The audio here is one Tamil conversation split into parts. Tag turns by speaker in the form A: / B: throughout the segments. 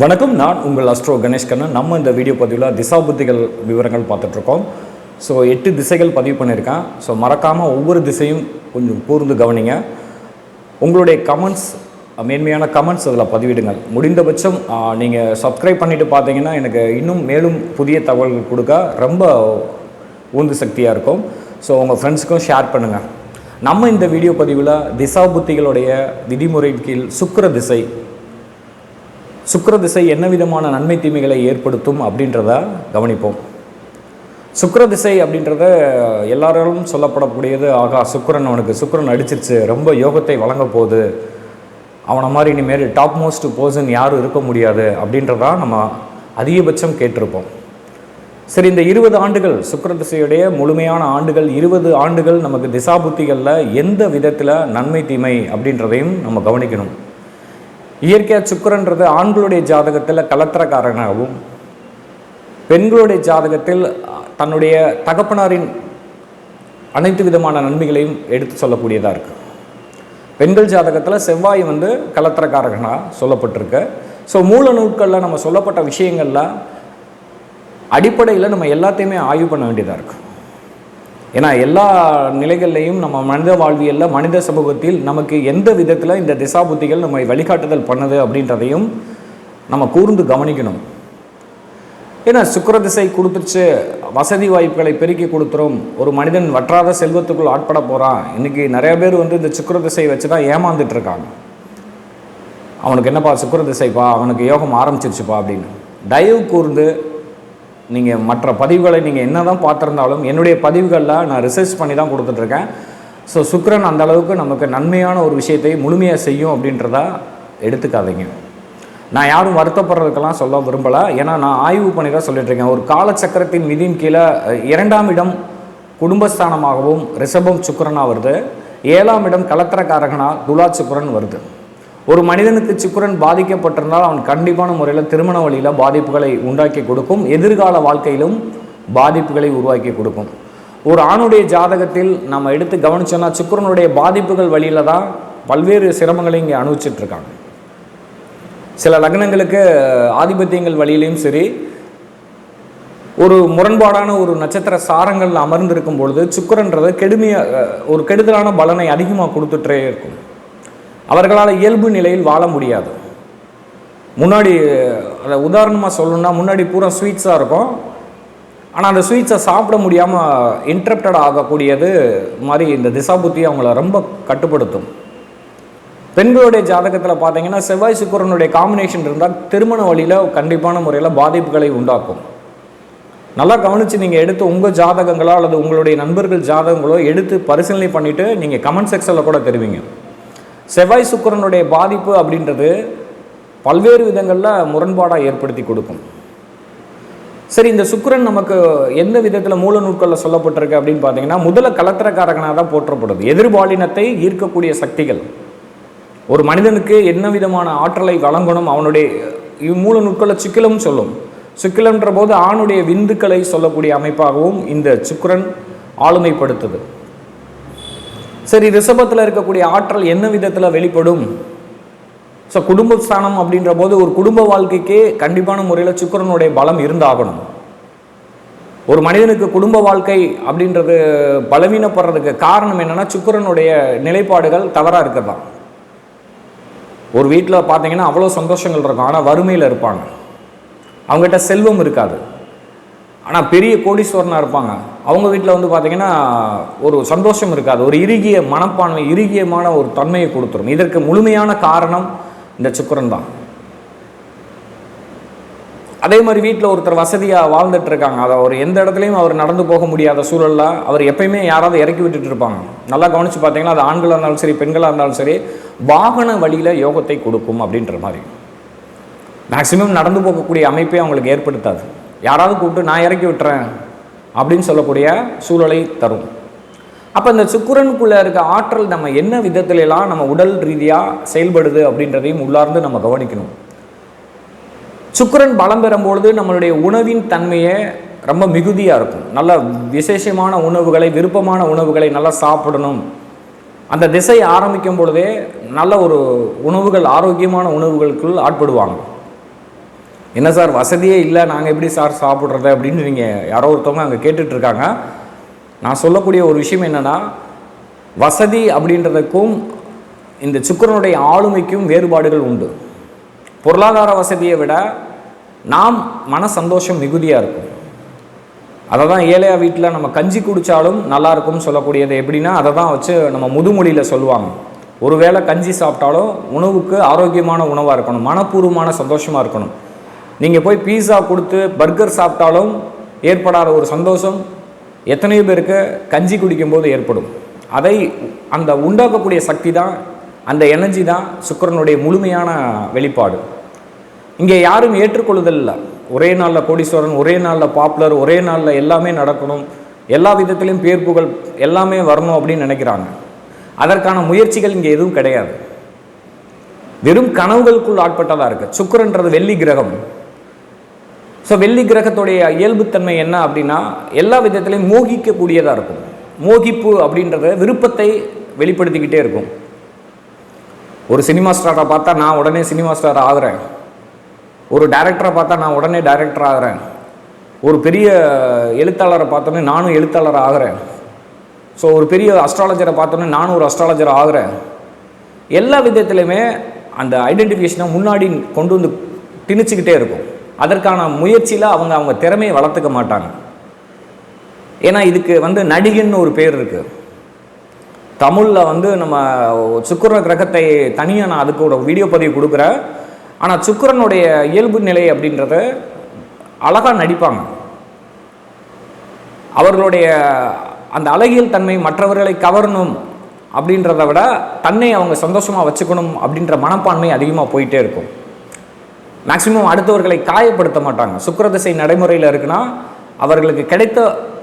A: வணக்கம் நான் உங்கள் அஸ்ட்ரோ கணேஷ் கண்ணன். நம்ம இந்த வீடியோ பதிவில் திசா புத்திகள் விவரங்கள் பார்த்துட்ருக்கோம் ஸோ எட்டு திசைகள் பதிவு பண்ணியிருக்கேன். ஸோ மறக்காமல் ஒவ்வொரு திசையும் கொஞ்சம் கூர்ந்து கவனிங்க. உங்களுடைய கமெண்ட்ஸ் மேன்மையான கமெண்ட்ஸ் அதில் பதிவிடுங்கள். முடிந்தபட்சம் நீங்கள் சப்ஸ்கிரைப் பண்ணிவிட்டு பார்த்தீங்கன்னா எனக்கு இன்னும் மேலும் புதிய தகவல்கள் கொடுக்க ரொம்ப உந்து சக்தியாக இருக்கும். ஸோ உங்கள் ஃப்ரெண்ட்ஸுக்கும் ஷேர் பண்ணுங்கள் நம்ம இந்த வீடியோ பதிவில் திசா புத்திகளுடைய விதிமுறையின் கீழ் சுக்கர திசை. சுக்கர திசை என்ன விதமான நன்மை தீமைகளை ஏற்படுத்தும் அப்படின்றத கவனிப்போம். சுக்கர திசை அப்படின்றத எல்லாராலும் சொல்லப்படக்கூடியது ஆகா சுக்கரன் அவனுக்கு சுக்கரன் அடிச்சிருச்சு ரொம்ப யோகத்தை வழங்க போகுது. அவனை மாதிரி இனிமேல் டாப் மோஸ்ட் பர்சன் யாரும் இருக்க முடியாது. அப்படின்றதா நம்ம அதிகபட்சம் கேட்டிருப்போம். சரி இந்த இருபது ஆண்டுகள் சுக்கிர திசையுடைய முழுமையான ஆண்டுகள் இருபது ஆண்டுகள் நமக்கு திசாபுத்திகளில் எந்த விதத்தில் நன்மை தீமை அப்படின்றதையும் நம்ம கவனிக்கணும். இயற்கையாக சுக்கரன்றது ஆண்களுடைய ஜாதகத்தில் கலத்திரக்காரனாகவும் பெண்களுடைய ஜாதகத்தில் தன்னுடைய தகப்பனாரின் அனைத்து விதமான நன்மைகளையும் எடுத்து சொல்லக்கூடியதாக இருக்குது பெண்கள் ஜாதகத்தில் செவ்வாய் வந்து கலத்திரக்காரகனாக சொல்லப்பட்டிருக்கு. ஸோ மூல நூட்களில் நம்ம சொல்லப்பட்ட விஷயங்களில் அடிப்படையில் நம்ம எல்லாத்தையுமே ஆய்வு பண்ண வேண்டியதாக இருக்குது ஏன்னா எல்லா நிலைகள்லையும் நம்ம மனித வாழ்வியலில் மனித சமூகத்தில் நமக்கு எந்த விதத்தில் இந்த திசா புத்திகள் நம்மை வழிகாட்டுதல் பண்ணுது அப்படின்றதையும் நம்ம கூர்ந்து கவனிக்கணும். ஏன்னா சுக்கர திசை கொடுத்துருச்சு வசதி வாய்ப்புகளை பெருக்கி கொடுத்துரும் ஒரு மனிதன் வற்றாத செல்வத்துக்குள் ஆட்பட போகிறான் இன்றைக்கி நிறைய பேர் வந்து இந்த சுக்கிர திசை வச்சு தான் ஏமாந்துட்டு இருக்காங்க. அவனுக்கு என்னப்பா சுக்கிர திசைப்பா அவனுக்கு யோகம் ஆரம்பிச்சிருச்சுப்பா அப்படின்னு. தயவு கூர்ந்து நீங்கள் மற்ற பதிவுகளை நீங்கள் என்ன தான் பார்த்துருந்தாலும் என்னுடைய பதிவுகளில் நான் ரிசர்ச் பண்ணி தான் கொடுத்துட்ருக்கேன். ஸோ சுக்ரன் அந்த அளவுக்கு நமக்கு நன்மையான ஒரு விஷயத்தை முழுமையாக செய்யும் அப்படின்றத எடுத்துக்காதீங்க. நான் யாரும் வருத்தப்படுறதுக்கெல்லாம் சொல்ல விரும்பலை. ஏன்னா நான் ஆய்வு பண்ணி தான் சொல்லிட்டுருக்கேன் ஒரு காலச்சக்கரத்தின் விதியின் கீழே இரண்டாம் இடம் குடும்பஸ்தானமாகவும் ரிஷபம் சுக்கரனாக வருது. ஏழாம் இடம் கலத்திரக்காரகனாக துலா சுக்கரன் வருது. ஒரு மனிதனுக்கு சுக்கரன் பாதிக்கப்பட்டிருந்தால் அவன் கண்டிப்பான முறையில் திருமண வழியில் பாதிப்புகளை உண்டாக்கி கொடுக்கும். எதிர்கால வாழ்க்கையிலும் பாதிப்புகளை உருவாக்கி கொடுக்கும். ஒரு ஆணுடைய ஜாதகத்தில் நம்ம எடுத்து கவனிச்சோன்னா சுக்கரனுடைய பாதிப்புகள் வழியில் தான் பல்வேறு சிரமங்களை இங்கே அனுபவிச்சிட்ருக்காங்க. சில லக்னங்களுக்கு ஆதிபத்தியங்கள் வழியிலையும் சரி ஒரு முரண்பாடான ஒரு நட்சத்திர சாரங்களில் அமர்ந்திருக்கும் பொழுது சுக்கிரன்றது கெடுமையாக ஒரு கெடுதலான பலனை அதிகமாக கொடுத்துட்டே இருக்கும். அவர்களால் இயல்பு நிலையில் வாழ முடியாது. முன்னாடி அதை உதாரணமாக சொல்லணும்னா முன்னாடி பூரா ஸ்வீட்ஸாக இருக்கும். ஆனால் அந்த ஸ்வீட்ஸை சாப்பிட முடியாமல் இன்ட்ரப்டட் ஆகக்கூடியது மாதிரி இந்த திசாபுத்தி அவங்கள ரொம்ப கட்டுப்படுத்தும். பெண்களுடைய ஜாதகத்தில் பார்த்தீங்கன்னா செவ்வாய் சுக்கரனுடைய காம்பினேஷன் இருந்தால் திருமண வழியில் கண்டிப்பான முறையில் பாதிப்புகளை உண்டாக்கும். நல்லா கவனித்து நீங்கள் எடுத்து உங்கள் ஜாதகங்களோ அல்லது உங்களுடைய நண்பர்கள் ஜாதகங்களோ எடுத்து பரிசீலனை பண்ணிவிட்டு நீங்கள் கமெண்ட் செக்ஷனில் கூட தெரிவிங்க. செவ்வாய் சுக்கிரனுடைய பாதிப்பு அப்படின்றது பல்வேறு விதங்களில் முரண்பாடாக ஏற்படுத்தி கொடுக்கும். சரி இந்த சுக்கிரன் நமக்கு எந்த விதத்தில் மூல நூட்களில் சொல்லப்பட்டிருக்கு அப்படின்னு பார்த்தீங்கன்னா முதல்ல கலத்திரக்காரகனாக தான் போற்றப்படுது. எதிர்பாலினத்தை ஈர்க்கக்கூடிய சக்திகள். ஒரு மனிதனுக்கு என்ன விதமான ஆற்றலை வழங்கணும் அவனுடைய மூல நுட்கள சுக்கிலம் சொல்லும். சுக்கிலம்ன்ற போது ஆணுடைய விந்துக்களை சொல்லக்கூடிய அமைப்பாகவும் இந்த சுக்கிரன் ஆளுமைப்படுத்துது. சரி ரிஷபத்தில் இருக்கக்கூடிய ஆற்றல் என்ன விதத்தில் வெளிப்படும்? ஸோ குடும்பஸ்தானம் அப்படின்ற போது ஒரு குடும்ப வாழ்க்கைக்கே கண்டிப்பான முறையில் சுக்கிரனுடைய பலம் இருந்தாகணும். ஒரு மனிதனுக்கு குடும்ப வாழ்க்கை அப்படின்றது பலவீனப்படுறதுக்கு காரணம் என்னென்னா சுக்கிரனுடைய நிலைப்பாடுகள் தவறாக இருக்கிறதான் ஒரு வீட்டில் பார்த்தீங்கன்னா அவ்வளோ சந்தோஷங்கள் இருக்கும். ஆனால் வறுமையில் இருப்பாங்க. அவங்ககிட்ட செல்வம் இருக்காது. ஆனால் பெரிய கோடீஸ்வரனாக இருப்பாங்க. அவங்க வீட்டில் வந்து பார்த்திங்கன்னா ஒரு சந்தோஷம் இருக்காது. ஒரு இறுகிய மனப்பான்மை இறுகியமான ஒரு தன்மையை கொடுத்துரும். இதற்கு முழுமையான காரணம் இந்த சுக்கரன் தான். அதே மாதிரி வீட்டில் ஒருத்தர் வசதியாக வாழ்ந்துட்டு இருக்காங்க அதை அவர் எந்த இடத்துலையும் அவர் நடந்து போக முடியாத சூழலில் அவர் எப்பயுமே யாராவது இறக்கி விட்டுட்டு இருப்பாங்க. நல்லா கவனித்து பார்த்தீங்கன்னா அது ஆண்களாக இருந்தாலும் சரி பெண்களாக இருந்தாலும் சரி வாகன வழியில் யோகத்தை கொடுக்கும் அப்படின்ற மாதிரி. மேக்சிமம் நடந்து போகக்கூடிய அமைப்பே அவங்களுக்கு ஏற்படுத்தாது. யாராவது கூப்பிட்டு நான் இறக்கி விட்டுறேன் அப்படின்னு சொல்லக்கூடிய சூழலை தரும். அப்போ இந்த சுக்கிரனுக்குள்ளே இருக்க ஆற்றல் நம்ம என்ன விதத்திலெல்லாம் நம்ம உடல் ரீதியாக செயல்படுது அப்படின்றதையும் உள்ளார்ந்து நம்ம கவனிக்கணும். சுக்கரன் பலம் பெறும்பொழுது நம்மளுடைய உணவின் தன்மையை ரொம்ப மிகுதியாக இருக்கும். நல்ல விசேஷமான உணவுகளை விருப்பமான உணவுகளை நல்லா சாப்பிடணும். அந்த திசை ஆரம்பிக்கும் பொழுதே நல்ல ஒரு உணவுகள் ஆரோக்கியமான உணவுகளுக்குள் ஆட்படுவாங்க. என்ன சார் வசதியே இல்லை நாங்கள் எப்படி சார் சாப்பிட்றது அப்படின்னு நீங்கள் யாரோ ஒருத்தவங்க அங்கே கேட்டுட்ருக்காங்க. நான் சொல்லக்கூடிய ஒரு விஷயம் என்னென்னா வசதி அப்படின்றதுக்கும் இந்த சுக்கரனுடைய ஆளுமைக்கும் வேறுபாடுகள் உண்டு. பொருளாதார வசதியை விட நாம் மன சந்தோஷம் மிகுதியாக இருக்கும். அதை தான் ஏழையா வீட்டில் நம்ம கஞ்சி குடித்தாலும் நல்லாயிருக்கும்னு சொல்லக்கூடியது எப்படின்னா அதை தான் வச்சு நம்ம முதுமொழியில் சொல்லுவாங்க. ஒருவேளை கஞ்சி சாப்பிட்டாலும் உணவுக்கு ஆரோக்கியமான உணவாக இருக்கணும் மனப்பூர்வமான சந்தோஷமாக இருக்கணும். நீங்கள் போய் பீஸா கொடுத்து பர்கர் சாப்பிட்டாலும் ஏற்படாத ஒரு சந்தோஷம். எத்தனையோ பேருக்கு கஞ்சி குடிக்கும்போது ஏற்படும். அதை அந்த உண்டாக்கக்கூடிய சக்தி தான் அந்த எனர்ஜி தான் சுக்கிரனுடைய முழுமையான வெளிப்பாடு. இங்கே யாரும் ஏற்றுக்கொள்ளுதல் இல்லை. ஒரே நாளில் கோடீஸ்வரன் ஒரே நாளில் பாப்புலர் ஒரே நாளில் எல்லாமே நடக்கணும். எல்லா விதத்திலையும் பேர் புகழ் எல்லாமே வரணும் அப்படின்னு நினைக்கிறாங்க. அதற்கான முயற்சிகள் இங்கே எதுவும் கிடையாது. வெறும் கனவுகளுக்குள் ஆட்பட்டதாக இருக்குது சுக்கிரன்றது வெள்ளி கிரகம். ஸோ வெள்ளி கிரகத்துடைய இயல்புத்தன்மை என்ன அப்படின்னா எல்லா விதத்திலையும் மோகிக்கக்கூடியதாக இருக்கும். மோகிப்பு அப்படின்றத விருப்பத்தை வெளிப்படுத்திக்கிட்டே இருக்கும். ஒரு சினிமா ஸ்டாரை பார்த்தா நான் உடனே சினிமா ஸ்டார் ஆகுறேன். ஒரு டேரக்டரை பார்த்தா நான் உடனே டேரக்டர் ஆகிறேன். ஒரு பெரிய எழுத்தாளரை பார்த்தோன்னே நானும் எழுத்தாளர் ஆகிறேன். ஸோ ஒரு பெரிய அஸ்ட்ராலஜரை பார்த்தோன்னே நானும் ஒரு அஸ்ட்ராலஜர் ஆகிறேன். எல்லா விதத்துலையுமே அந்த ஐடென்டிஃபிகேஷனை முன்னாடி கொண்டு வந்து திணிச்சுக்கிட்டே இருக்கும். அதற்கான முயற்சியில் அவங்க அவங்க திறமையை வளர்த்துக்க மாட்டாங்க. ஏன்னா இதுக்கு வந்து நடிகன்னு ஒரு பேர் இருக்குது தமிழில் வந்து நம்ம சுக்கிர கிரகத்தை தனியாக நான் அதுக்கு ஒரு வீடியோ பதிவு கொடுக்குறேன். ஆனால் சுக்கிரனுடைய இயல்பு நிலை அப்படின்றத அழகாக நடிப்பாங்க. அவர்களுடைய அந்த அழகியல் தன்மை மற்றவர்களை கவரணும் அப்படின்றத விட தன்னை அவங்க சந்தோஷமாக வச்சுக்கணும் அப்படின்ற மனப்பான்மை அதிகமாக போயிட்டே இருக்கும். மேக்சிமம் அடுத்தவர்களை காயப்படுத்த மாட்டாங்க. சுக்கரதிசை நடைமுறையில் இருக்குன்னா அவர்களுக்கு கிடைத்த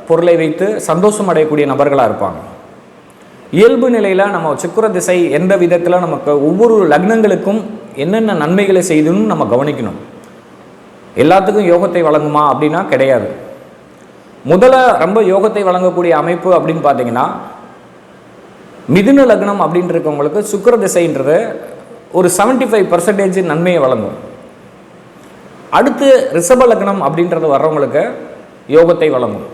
A: பொருளை வைத்து சந்தோஷம் அடையக்கூடிய நபர்களாக இருப்பாங்க. இயல்பு நிலையில் நம்ம சுக்கர திசை எந்த விதத்தில் நமக்கு ஒவ்வொரு லக்னங்களுக்கும் என்னென்ன நன்மைகளை செய்துன்னு நம்ம கவனிக்கணும். எல்லாத்துக்கும் யோகத்தை வழங்குமா அப்படின்னா கிடையாது. முதல்ல ரொம்ப யோகத்தை வழங்கக்கூடிய அமைப்பு அப்படின்னு பார்த்தீங்கன்னா மிதுன லக்னம் அப்படின்ட்டு இருக்கவங்களுக்கு சுக்கிர திசைன்றது ஒரு 75% ஃபைவ் பர்சன்டேஜ் நன்மையை வழங்கும். அடுத்து ரிஷப லக்னம் அப்படின்றது வர்றவங்களுக்கு யோகத்தை வழங்கும்.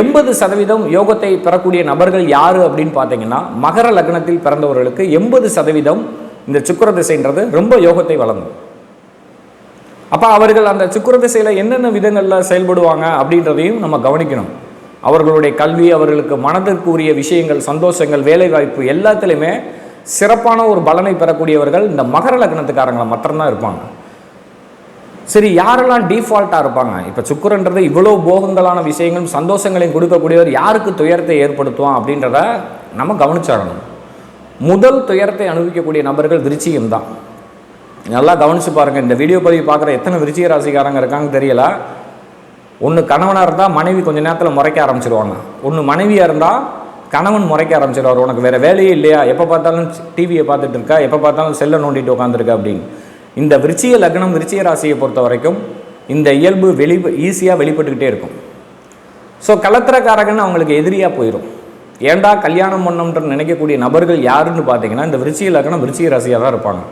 A: எண்பது சதவீதம் யோகத்தை பெறக்கூடிய நபர்கள் யாரு அப்படின்னு பார்த்தீங்கன்னா மகர லக்னத்தில் பிறந்தவர்களுக்கு எண்பது சதவீதம் இந்த சுக்கர திசைன்றது ரொம்ப யோகத்தை வழங்கும். அப்போ அவர்கள் அந்த சுக்கிர திசையில் என்னென்ன விதங்களில் செயல்படுவாங்க அப்படின்றதையும் நம்ம கவனிக்கணும். அவர்களுடைய கல்வி அவர்களுக்கு மனதிற்கு உரிய விஷயங்கள் சந்தோஷங்கள் வேலைவாய்ப்பு எல்லாத்துலேயுமே சிறப்பான ஒரு பலனை பெறக்கூடியவர்கள் இந்த மகர லக்னத்துக்காரங்களை மட்டும்தான் இருப்பாங்க. சரி யாரெல்லாம் டிஃபால்ட்டாக இருப்பாங்க? இப்போ சுக்கிரன்றது இவ்வளோ போகங்களான விஷயங்களும் சந்தோஷங்களையும் கொடுக்கக்கூடியவர் யாருக்கு துயரத்தை ஏற்படுத்துவான் அப்படின்றத நம்ம கவனிச்சாகணும் முதல் துயரத்தை அனுபவிக்கக்கூடிய நபர்கள் விருச்சிகம் தான். நல்லா கவனிச்சு பாருங்கள் இந்த வீடியோ பதிவு பார்க்குற எத்தனை விருச்சிக ராசிக்காரங்க இருக்காங்கன்னு தெரியல. ஒன்று கணவனாக இருந்தால் மனைவி கொஞ்சம் நேரத்தில் முறைக்க ஆரம்பிச்சிருவாங்க. ஒன்று மனைவியாக இருந்தால் கணவன் முறைக்க ஆரம்பிச்சிடுவார் உனக்கு வேறு வேலையே இல்லையா? எப்போ பார்த்தாலும் டிவியை பார்த்துட்டு இருக்கா எப்போ பார்த்தாலும் செல்லை நோண்டிட்டு உட்காந்துருக்கா அப்படின்னு. இந்த விருச்சிய லக்னம் விருச்சிய ராசியை பொறுத்த வரைக்கும் இந்த இயல்பு வெளி ஈஸியாக வெளிப்பட்டுக்கிட்டே இருக்கும். ஸோ கலத்திரக்காரகன் அவங்களுக்கு எதிரியாக போயிடும் ஏன்டா கல்யாணம் பண்ணோம்ன்ற நினைக்கக்கூடிய நபர்கள் யாருன்னு பார்த்தீங்கன்னா இந்த விருச்சிய லக்னம் விருச்சிய ராசியாக தான் இருப்பாங்க.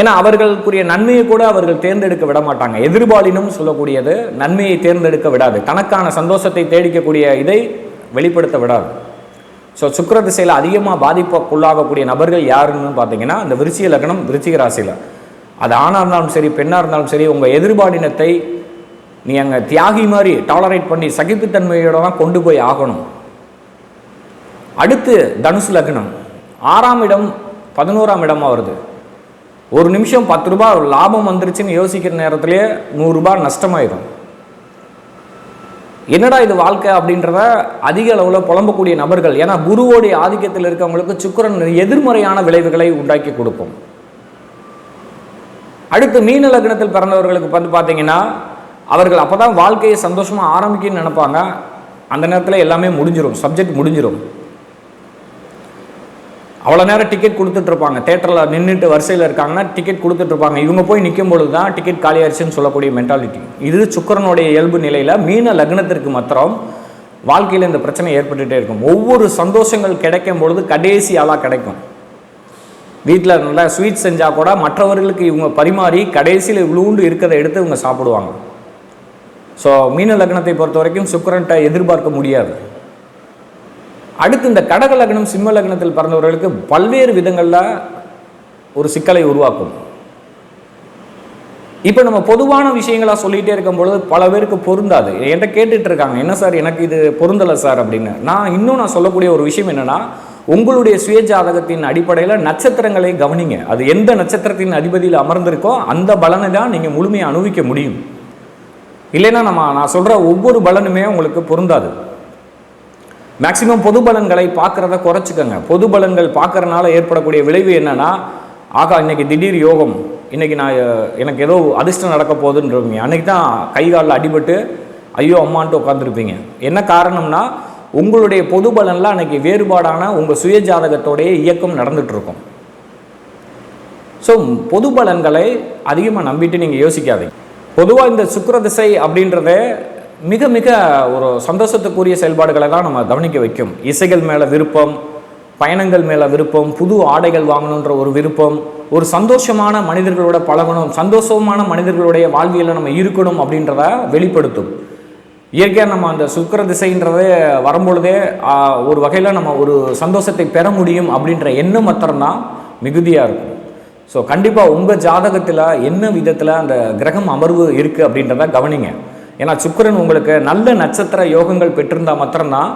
A: ஏன்னா அவர்களுக்குரிய நன்மையை கூட அவர்கள் தேர்ந்தெடுக்க விட மாட்டாங்க. எதிர்பாலினும் சொல்லக்கூடியது நன்மையை தேர்ந்தெடுக்க விடாது. தனக்கான சந்தோஷத்தை தேடிக்கக்கூடிய இதை வெளிப்படுத்த விடாது. ஸோ சுக்கர திசையில் அதிகமாக பாதிப்புக்குள்ளாகக்கூடிய நபர்கள் யாருன்னு பார்த்தீங்கன்னா அந்த விருச்சிக லக்னம் விருச்சிக ராசியில். அது ஆணாக இருந்தாலும் சரி பெண்ணாக இருந்தாலும் சரி உங்கள் எதிர்பாலினத்தை நீ அங்கே தியாகி மாதிரி டாலரேட் பண்ணி சகிப்புத்தன்மையோட தான் கொண்டு போய் ஆகணும். அடுத்து தனுசு லக்னம். ஆறாம் இடம் பதினோராம் இடமாக வருது. ஒரு நிமிஷம் பத்து ரூபாய் லாபம் வந்துருச்சுன்னு யோசிக்கிற நேரத்துலேயே நூறுரூபா நஷ்டமாயிடும் என்னடா இது வாழ்க்கை அப்படின்றத அதிக அளவில் புலம்பக்கூடிய நபர்கள் ஏன்னா குருவோடைய ஆதிக்கத்தில் இருக்கவங்களுக்கு சுக்கிரன் எதிர்மறையான விளைவுகளை உண்டாக்கி கொடுக்கும். அடுத்து மீன லக்னத்தில் பிறந்தவர்களுக்கு வந்து பார்த்தீங்கன்னா அவர்கள் அப்போ தான் வாழ்க்கையை சந்தோஷமாக ஆரம்பிக்கணும்னு நினைப்பாங்க. அந்த நேரத்தில் எல்லாமே முடிஞ்சிடும் சப்ஜெக்ட் முடிஞ்சிடும் அவ்வளோ நேரம் டிக்கெட் கொடுத்துட்ருப்பாங்க தேட்டரில் நின்றுட்டு வரிசையில் இருக்காங்கன்னா டிக்கெட் கொடுத்துட்ருப்பாங்க இவங்க போய் நிற்கும் பொழுது தான் டிக்கெட் காலியாயிருச்சுன்னு சொல்லக்கூடிய மென்டாலிட்டி இது சுக்கரனுடைய இயல்பு நிலையில் மீன லக்னத்திற்கு மாத்திரம் வாழ்க்கையில் இந்த பிரச்சனை ஏற்பட்டுகிட்டே இருக்கும். ஒவ்வொரு சந்தோஷங்கள் கிடைக்கும் பொழுது கடைசி ஆளாக கிடைக்கும். வீட்டில் நல்லா ஸ்வீட் செஞ்சால் கூட மற்றவர்களுக்கு இவங்க பரிமாறி கடைசியில் இவ்வளோண்டு இருக்கிறத எடுத்து இவங்க சாப்பிடுவாங்க. ஸோ மீன லக்னத்தை பொறுத்த வரைக்கும் சுக்கரன்ட்ட எதிர்பார்க்க முடியாது. அடுத்து இந்த கடக லக்னம் சிம்ம லக்னத்தில் பிறந்தவர்களுக்கு பல்வேறு விதங்களில் ஒரு சிக்கலை உருவாக்கும். இப்போ நம்ம பொதுவான விஷயங்களாக சொல்லிகிட்டே இருக்கும் பொழுது பல பேருக்கு பொருந்தாது. என்கிட்ட கேட்டுட்டு இருக்காங்க என்ன சார் எனக்கு இது பொருந்தலை சார் அப்படின்னு. நான் இன்னும் நான் சொல்லக்கூடிய ஒரு விஷயம் என்னென்னா உங்களுடைய சுய ஜாதகத்தின் அடிப்படையில் நட்சத்திரங்களை கவனிங்க. அது எந்த நட்சத்திரத்தின் அதிபதியில் அமர்ந்திருக்கோ அந்த பலனை தான் நீங்கள் முழுமையாக அனுபவிக்க முடியும். இல்லைன்னா நம்ம நான் சொல்கிற ஒவ்வொரு பலனுமே உங்களுக்கு பொருந்தாது. மேக்சிமம் பொது பலன்களை பார்க்குறத குறைச்சிக்கோங்க. பொது பலன்கள் பார்க்குறனால ஏற்படக்கூடிய விளைவு என்னென்னா ஆகா இன்றைக்கி திடீர் யோகம். இன்றைக்கி நான் எனக்கு ஏதோ அதிர்ஷ்டம் நடக்க போகுதுன்றவங்க. அன்றைக்கி தான் கை காலில் அடிபட்டு ஐயோ அம்மான்ட்டு உட்காந்துருப்பீங்க என்ன காரணம்னா உங்களுடைய பொது பலனில் அன்றைக்கி வேறுபாடான உங்கள் சுய ஜாதகத்தோடைய இயக்கம் நடந்துகிட்ருக்கும் ஸோ பொது பலன்களை அதிகமாக நம்பிட்டு நீங்கள் யோசிக்காதீங்க. பொதுவாக இந்த சுக்கர திசை அப்படின்றத மிக மிக ஒரு சந்தோஷத்துக்குரிய செயல்பாடுகளை தான் நம்ம கவனிக்க வைக்கும். இசைகள் மேலே விருப்பம் பயணங்கள் மேலே விருப்பம் புது ஆடைகள் வாங்கணுன்ற ஒரு விருப்பம் ஒரு சந்தோஷமான மனிதர்களோட பழகணும் சந்தோஷமான மனிதர்களுடைய வாழ்வியலில் நம்ம இருக்கணும் அப்படின்றத வெளிப்படுத்தும். இயற்கையாக நம்ம அந்த சுக்கிர திசைன்றதே வரும்பொழுதே ஒரு வகையில் நம்ம ஒரு சந்தோஷத்தை பெற முடியும் அப்படின்ற எண்ணம் மாத்திரம்தான் மிகுதியாக இருக்கும். ஸோ கண்டிப்பாக உங்கள் ஜாதகத்தில் என்ன விதத்தில் அந்த கிரகம் அமர்வு இருக்குது அப்படின்றத கவனிங்க. ஏன்னா சுக்கரன் உங்களுக்கு நல்ல நட்சத்திர யோகங்கள் பெற்றிருந்தால் மாத்திரம்தான்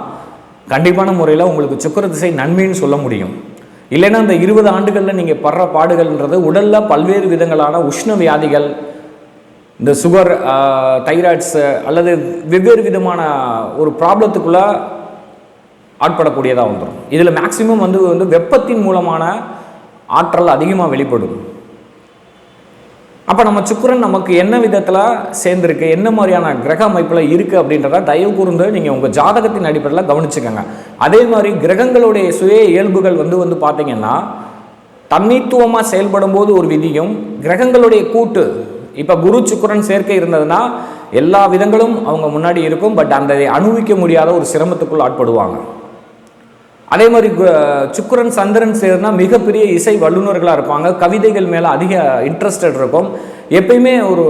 A: கண்டிப்பான முறையில் உங்களுக்கு சுக்கர திசை நன்மைன்னு சொல்ல முடியும். இல்லைன்னா இந்த இருபது ஆண்டுகளில் நீங்கள் படுற பாடுகள்ன்றது உடலில் பல்வேறு விதங்களான உஷ்ண வியாதிகள் இந்த சுகர் தைராய்ட்ஸு அல்லது வெவ்வேறு விதமான ஒரு ப்ராப்ளத்துக்குள்ளே ஆட்படக்கூடியதாக வந்துடும் இதில் மேக்சிமம் வந்து வந்து வெப்பத்தின் மூலமான ஆற்றல் அதிகமாக வெளிப்படும். அப்போ நம்ம சுக்கிரன் நமக்கு என்ன விதத்தில் சேர்ந்துருக்கு? என்ன மாதிரியான கிரக அமைப்பில் இருக்குது அப்படின்றத தயவு கூர்ந்து நீங்கள் உங்கள் ஜாதகத்தின் அடிப்படையில் கவனிச்சுக்கோங்க. அதே மாதிரி கிரகங்களுடைய சுய இயல்புகள் வந்து வந்து பார்த்தீங்கன்னா தன்னித்துவமாக செயல்படும் போது ஒரு விதியும் கிரகங்களுடைய கூட்டு. இப்போ குரு சுக்கிரன் சேர்க்கை இருந்ததுன்னா எல்லா விதங்களும் அவங்க முன்னாடி இருக்கும் பட் அந்த அனுபவிக்க முடியாத ஒரு சிரமத்துக்குள் ஆட்படுவாங்க. அதே மாதிரி கு- சந்திரன் சேர்னா மிகப்பெரிய இசை வல்லுநர்களாக இருப்பாங்க. கவிதைகள் மேலே அதிக இன்ட்ரெஸ்டட் இருக்கும். எப்பயுமே ஒரு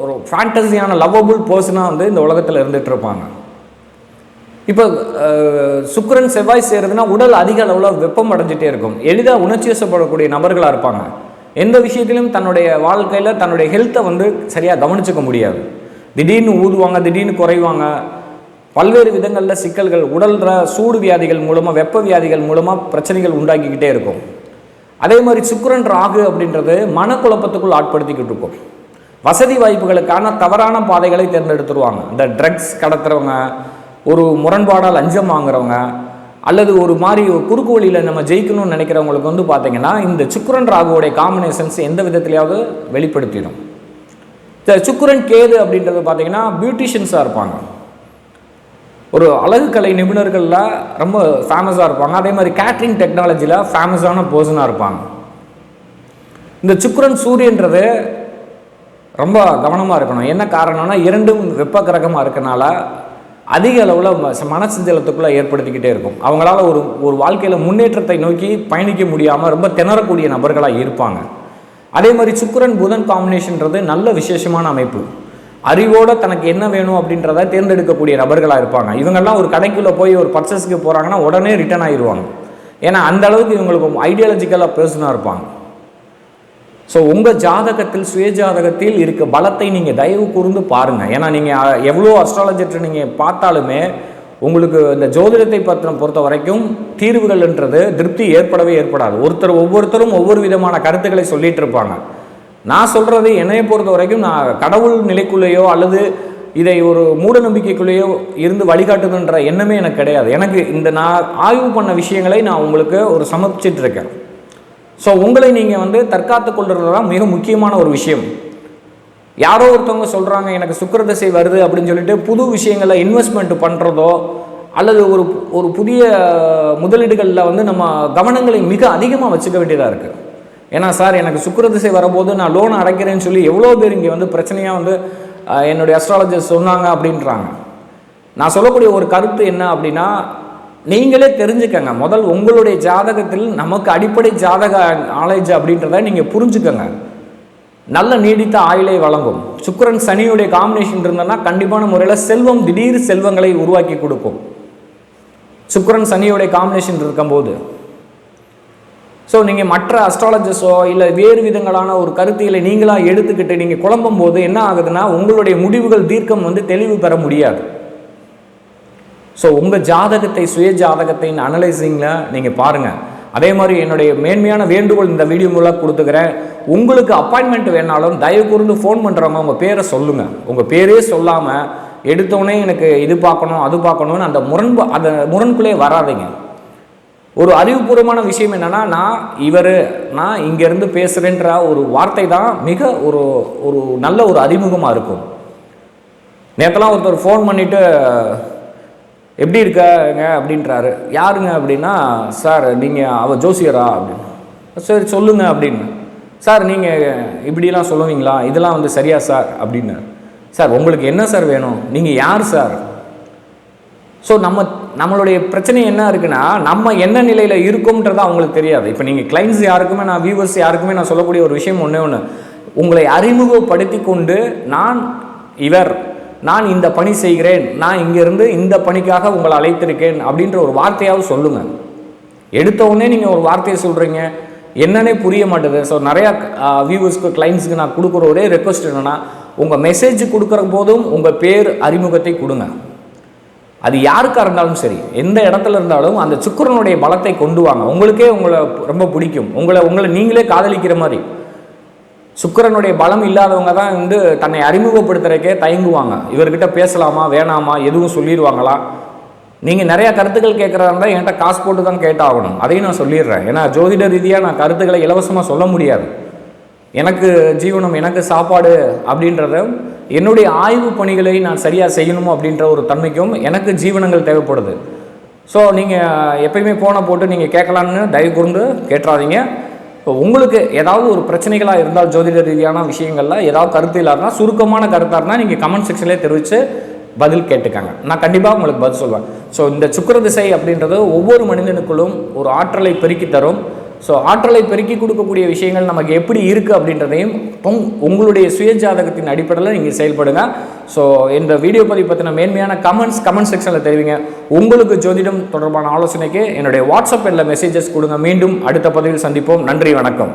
A: ஒரு ஃபேண்டஸியான லவ்வபுள் பர்சனாக வந்து இந்த உலகத்தில் இருந்துகிட்டு இருப்பாங்க. இப்போ சுக்கரன் செவ்வாய் சேருதுன்னா உடல் அதிக அளவில் வெப்பம் அடைஞ்சிட்டே இருக்கும். எளிதாக உணர்ச்சி வசப்படக்கூடிய நபர்களாக இருப்பாங்க. எந்த விஷயத்திலும் தன்னுடைய வாழ்க்கையில் தன்னுடைய ஹெல்த்தை வந்து சரியாக கவனிச்சுக்க முடியாது. திடீர்னு ஊதுவாங்க திடீர்னு குறைவாங்க. பல்வேறு விதங்களில் சிக்கல்கள் உடல்ற சூடு வியாதிகள் மூலமாக வெப்ப வியாதிகள் மூலமாக பிரச்சனைகள் உண்டாக்கிக்கிட்டே இருக்கும். அதே மாதிரி சுக்கரன் ராகு அப்படின்றது மனக்குழப்பத்துக்குள் ஆட்படுத்திக்கிட்டு இருக்கும். வசதி வாய்ப்புகளுக்கான தவறான பாதைகளை தேர்ந்தெடுத்துருவாங்க. இந்த ட்ரக்ஸ் கடத்துறவங்க ஒரு முரண்பாடாக லஞ்சம் வாங்குறவங்க அல்லது ஒரு மாதிரி ஒரு குறுக்கு வழியில் நம்ம ஜெயிக்கணும்னு நினைக்கிறவங்களுக்கு வந்து பார்த்தீங்கன்னா இந்த சுக்கிரன் ராகுவோடைய காம்பினேஷன்ஸ் எந்த விதத்துலையாவது வெளிப்படுத்திடும். இந்த சுக்கிரன் கேது அப்படின்றது பார்த்தீங்கன்னா பியூட்டிஷியன்ஸாக இருப்பாங்க. ஒரு அழகு கலை நிபுணர்களில் ரொம்ப ஃபேமஸாக இருப்பாங்க. அதே மாதிரி கேட்ரிங் டெக்னாலஜியில் ஃபேமஸான பர்சனாக இருப்பாங்க. இந்த சுக்கிரன் சூரியன்றது ரொம்ப கவனமாக இருக்கணும். என்ன காரணம்னா இரண்டும் வெப்ப கிரகமாக இருக்கனால அதிக அளவில் மனசஞ்சலத்துக்குள்ளே ஏற்படுத்திக்கிட்டே இருக்கும். அவங்களால ஒரு ஒரு வாழ்க்கையில் முன்னேற்றத்தை நோக்கி பயணிக்க முடியாமல் ரொம்ப திணறக்கூடிய நபர்களாக இருப்பாங்க. அதே மாதிரி சுக்கிரன் புதன் காம்பினேஷன்றது நல்ல விசேஷமான அமைப்பு. அறிவோட தனக்கு என்ன வேணும் அப்படின்றத தேர்ந்தெடுக்கக்கூடிய நபர்களாக இருப்பாங்க. இவங்கெல்லாம் ஒரு கடைக்குள்ளே போய் ஒரு பர்ச்சேஸ்க்கு போகிறாங்கன்னா உடனே ரிட்டர்ன் ஆயிடுவாங்க ஏன்னா அந்த அளவுக்கு இவங்களுக்கு ஐடியாலஜிக்கலாக பேர்சனாக இருப்பாங்க. ஸோ உங்கள் ஜாதகத்தில் சுயஜாதகத்தில் இருக்க பலத்தை நீங்கள் தயவு கூர்ந்து பாருங்கள் ஏன்னா நீங்கள் எவ்வளோ அஸ்ட்ராலஜர்கிட்ட நீங்கள் பார்த்தாலுமே உங்களுக்கு இந்த ஜோதிடத்தை பத்திரம் பொறுத்த வரைக்கும் தீர்வுகள்ன்றது திருப்தி ஏற்படவே ஏற்படாது. ஒருத்தர் ஒவ்வொருத்தரும் ஒவ்வொரு விதமான கருத்துக்களை சொல்லிகிட்டு இருப்பாங்க. நான் சொல்கிறது என்னையை பொறுத்த வரைக்கும் நான் கடவுள் நிலைக்குள்ளேயோ அல்லது இதை ஒரு மூட நம்பிக்கைக்குள்ளேயோ இருந்து வழிகாட்டுதுன்ற எண்ணமே எனக்கு கிடையாது. எனக்கு இந்த நான் ஆய்வு பண்ண விஷயங்களை நான் உங்களுக்கு ஒரு சமர்ப்பிச்சிட்டு இருக்கேன் ஸோ உங்களை நீங்கள் வந்து தற்காத்து கொள்றது தான் மிக முக்கியமான ஒரு விஷயம். யாரோ ஒருத்தவங்க சொல்கிறாங்க எனக்கு சுக்கிர திசை வருது அப்படின்னு சொல்லிட்டு புது விஷயங்களை இன்வெஸ்ட்மெண்ட் பண்ணுறதோ அல்லது ஒரு ஒரு புதிய முதலீடுகளில் வந்து நம்ம கவனங்களை மிக அதிகமாக வச்சுக்க வேண்டியதாக இருக்குது ஏன்னா சார் எனக்கு சுக்கரதிசை வரும்போது நான் லோன் அடைக்கிறேன்னு சொல்லி எவ்வளோ பேர் இங்கே வந்து பிரச்சனையாக வந்து என்னுடைய அஸ்ட்ராலஜர் சொன்னாங்க அப்படின்றாங்க. நான் சொல்லக்கூடிய ஒரு கருத்து என்ன அப்படின்னா நீங்களே தெரிஞ்சுக்கங்க. முதல் உங்களுடைய ஜாதகத்தில் நமக்கு அடிப்படை ஜாதக நாலேஜ் அப்படின்றத நீங்கள் புரிஞ்சுக்கங்க. நல்ல நீடித்த ஆயுளை வழங்கும். சுக்கரன் சனியுடைய காம்பினேஷன் இருந்ததுன்னா கண்டிப்பான முறையில் செல்வம் திடீர் செல்வங்களை உருவாக்கி கொடுக்கும். சுக்கரன் சனியுடைய காம்பினேஷன் இருக்கும்போது. ஸோ நீங்கள் மற்ற அஸ்ட்ராலஜர்ஸோ இல்லை வேறு விதங்களான ஒரு கருத்தியலை நீங்களாக எடுத்துக்கிட்டு நீங்கள் குழம்பும் போது என்ன ஆகுதுன்னா உங்களுடைய முடிவுகள் தீர்க்கம் வந்து தெளிவு பெற முடியாது. ஸோ உங்கள் ஜாதகத்தை சுய ஜாதகத்தின் அனலைசிங்கில் நீங்கள் பாருங்கள் அதே மாதிரி என்னுடைய மேன்மையான வேண்டுகோள் இந்த வீடியோ மூலம் கொடுத்துக்கிறேன். உங்களுக்கு அப்பாயின்மெண்ட் வேணாலும் தயவு கூர்ந்து ஃபோன் பண்ணுறவங்க உங்கள் பேரை சொல்லுங்கள் உங்கள் பேரே சொல்லாமல் எடுத்தோடனே எனக்கு இது பார்க்கணும் அது பார்க்கணும்னு அந்த முரண்பு அந்த முரண்குள்ளே வராதிங்க. ஒரு அறிவுபூர்வமான விஷயம் என்னென்னா நான் இவர் நான் இங்கேருந்து பேசுகிறேன்ற ஒரு வார்த்தை தான் மிக ஒரு ஒரு நல்ல ஒரு அறிமுகமாக இருக்கும். நேற்றுலாம் ஒருத்தர் ஃபோன் பண்ணிவிட்டு எப்படி இருக்காங்க? அப்படின்றாரு. யாருங்க? அப்படின்னா சார் நீங்கள் அவ ஜோசியரா? அப்படின்னு. சரி சொல்லுங்க அப்படின்னு. சார் நீங்கள் இப்படிலாம் சொல்லுவீங்களா? இதெல்லாம் வந்து சரியா சார்? அப்படின்னு சார் உங்களுக்கு என்ன சார் வேணும்? நீங்கள் யார் சார்? ஸோ நம்ம நம்மளுடைய பிரச்சனை என்ன இருக்குன்னா நம்ம என்ன நிலையில் இருக்கோம்ன்றது அவங்களுக்கு தெரியாது. இப்போ நீங்கள் கிளைண்ட்ஸ் யாருக்குமே நான் வியூவர்ஸ் யாருக்குமே நான் சொல்லக்கூடிய ஒரு விஷயம் ஒன்றே ஒன்று உங்களை அறிமுகப்படுத்தி கொண்டு நான் இவர் நான் இந்த பணி செய்கிறேன் நான் இங்கேருந்து இந்த பணிக்காக உங்களை அழைத்திருக்கேன் அப்படின்ற ஒரு வார்த்தையாவது சொல்லுங்கள் எடுத்த உடனே நீங்கள் ஒரு வார்த்தையை சொல்கிறீங்க என்னன்னே புரிய மாட்டேது. ஸோ நிறையா வியூவர்ஸ்க்கு கிளைண்ட்ஸுக்கு நான் கொடுக்குற ஒரே ரெக்வஸ்ட் என்னென்னா உங்கள் மெசேஜ் கொடுக்குற போதும் உங்கள் பேர் அறிமுகத்தை கொடுங்க. அது யாருக்காக இருந்தாலும் சரி எந்த இடத்துல இருந்தாலும் அந்த சுக்கிரனுடைய பலத்தை கொண்டு வாங்க. உங்களுக்கே உங்களை ரொம்ப பிடிக்கும். உங்களை உங்களை நீங்களே காதலிக்கிற மாதிரி. சுக்கிரனுடைய பலம் இல்லாதவங்க தான் வந்து தன்னை அறிமுகப்படுத்துறதுக்கே தயங்குவாங்க. இவர்கிட்ட பேசலாமா வேணாமா எதுவும் சொல்லிடுவாங்களா? நீங்கள் நிறையா கருத்துக்கள் கேட்குறதா இருந்தால் என்கிட்ட காசு போட்டு தான் கேட்டாகணும். அதையும் நான் சொல்லிடுறேன். ஏன்னா ஜோதிட ரீதியாக நான் கருத்துக்களை இலவசமாக சொல்ல முடியாது. எனக்கு ஜீவனம் எனக்கு சாப்பாடு அப்படின்றத என்னுடைய ஆய்வு பணிகளை நான் சரியாக செய்யணும் அப்படின்ற ஒரு தன்மைக்கும் எனக்கு ஜீவனங்கள் தேவைப்படுது. ஸோ நீங்கள் எப்பயுமே ஃபோனை போட்டு நீங்கள் கேட்கலான்னு தயவு கூர்ந்து கேட்டுறாதீங்க. இப்போ உங்களுக்கு ஏதாவது ஒரு பிரச்சனைகளாக இருந்தால் ஜோதிட ரீதியான விஷயங்களில் ஏதாவது கருத்து இல்லாதனா சுருக்கமான கருத்தாக இருந்தால் நீங்கள் கமெண்ட் செக்ஷன்லேயே தெரிவித்து பதில் கேட்டுக்காங்க. நான் கண்டிப்பாக உங்களுக்கு பதில் சொல்வேன். ஸோ இந்த சுக்கிர திசை அப்படின்றது ஒவ்வொரு மனிதனுக்குள்ளும் ஒரு ஆற்றலை பெருக்கி தரும். ஸோ ஆற்றலை பெருக்கி கொடுக்கக்கூடிய விஷயங்கள் நமக்கு எப்படி இருக்குது அப்படின்றதையும் உங் உங்களுடைய சுய ஜாதகத்தின் அடிப்படையில் நீங்கள் செயல்படுங்க. ஸோ இந்த வீடியோ பதிவு பற்றின மேன்மையான கமெண்ட்ஸ் கமெண்ட் செக்ஷனில் தெரிவிங்க. உங்களுக்கு ஜோதிடம் தொடர்பான ஆலோசனைக்கு என்னுடைய வாட்ஸ்அப் எல்ல மெசேஜஸ் கொடுங்க. மீண்டும் அடுத்த பதிவில் சந்திப்போம். நன்றி வணக்கம்.